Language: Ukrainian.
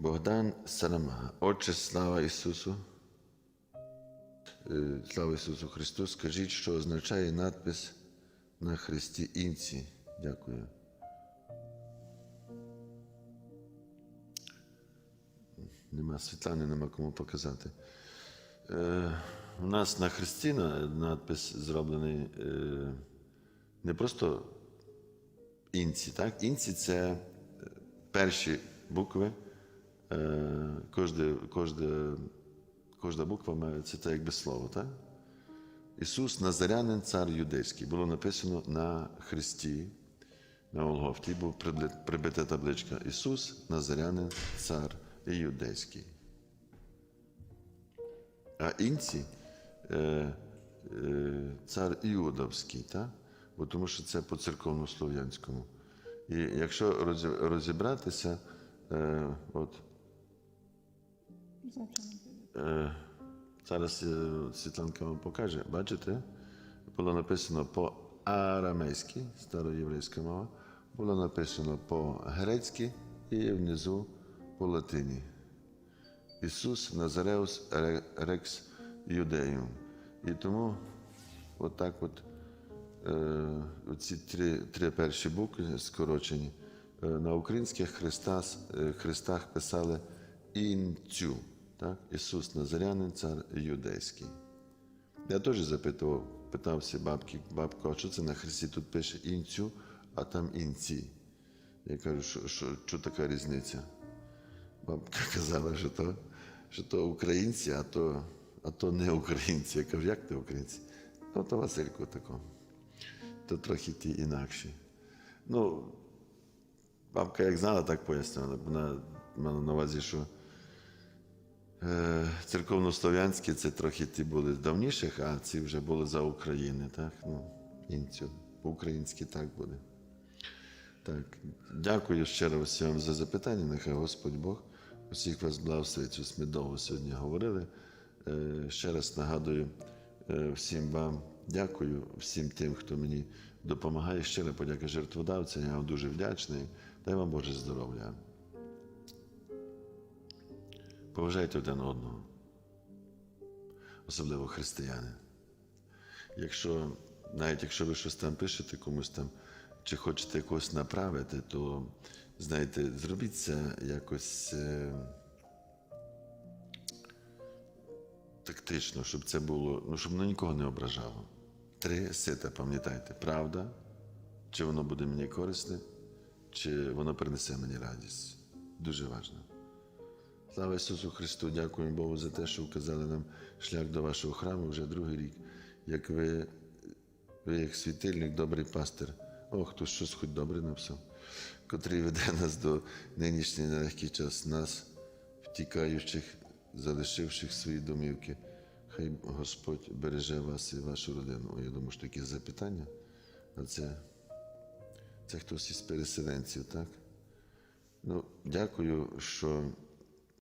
Богдан Сарамага. Отче, слава Ісусу. Е, Слава Ісусу Христу. Скажіть, що означає надпис на хресті інці. Дякую. Нема Світлани, нема кому показати. Е, у нас на хресті на- надпис зроблений е, не просто інці, так? Інці це е, перші букви. Кожне, кожне, кожна буква має це так якби слово, так? Ісус Назарянин, цар юдейський. Було написано на хресті, на Голгофті був прибита табличка. Ісус Назарянин, цар юдейський. А інці е, е, цар Іудовський, так? Бо тому що це по церковнослов'янському. І якщо розібратися, е, от Зараз Світланка вам покаже. Бачите? Було написано по арамейськи, староєврейська мова, було написано по-грецьки і внизу по латині. Ісус Назареус Рекс Юдеєм. І тому отак от, е, ці три, три перші букви скорочені. На українських хрестах, хрестах писали інцю. Так? Ісус Назарянин, цар юдейський. Я теж запитував, питався бабки, бабко, а що це на хресті тут пише інцю, а там інці. Я кажу, що, що, що така різниця? Бабка казала, що то, що то українці, а то, а то не українці. Я кажу, як ти українці? Ну, то Василько тако. То трохи ті інакші. Ну, бабка як знала, так пояснила. Вона мала на увазі, що церковнослов'янські це трохи ті були з давніших, а ці вже були за України, так? Ну, інцю. По-українськи так буде. Так, дякую щиро всім за запитання. Нехай Господь Бог усіх вас благословить. Ось Ми довго сьогодні говорили. Е, Ще раз нагадую е, всім вам дякую, всім тим, хто мені допомагає. Щира подяка жертводавцям. Я вам дуже вдячний. Дай вам Боже здоров'я. Поважайте один одного, особливо християни. Якщо, навіть якщо ви щось там пишете комусь там, чи хочете якось направити, то знаєте, зробіть це якось е, тактично, щоб це було, ну, щоб воно нікого не ображало. Три сита, пам'ятайте, правда, чи воно буде мені корисне, чи воно принесе мені радість. Дуже важливо. Слава Ісусу Христу, дякуємо Богу за те, що вказали нам шлях до вашого храму вже другий рік. Як ви, ви як світильник, добрий пастир, о, хтось щось хоч добре написав, котрий веде нас до нинішній нелегкий час, нас, втікаючих, залишивших свої домівки. Хай Господь береже вас і вашу родину. О, Я думаю, що таке запитання, а це, це хтось із переселенців, так? Ну, дякую, що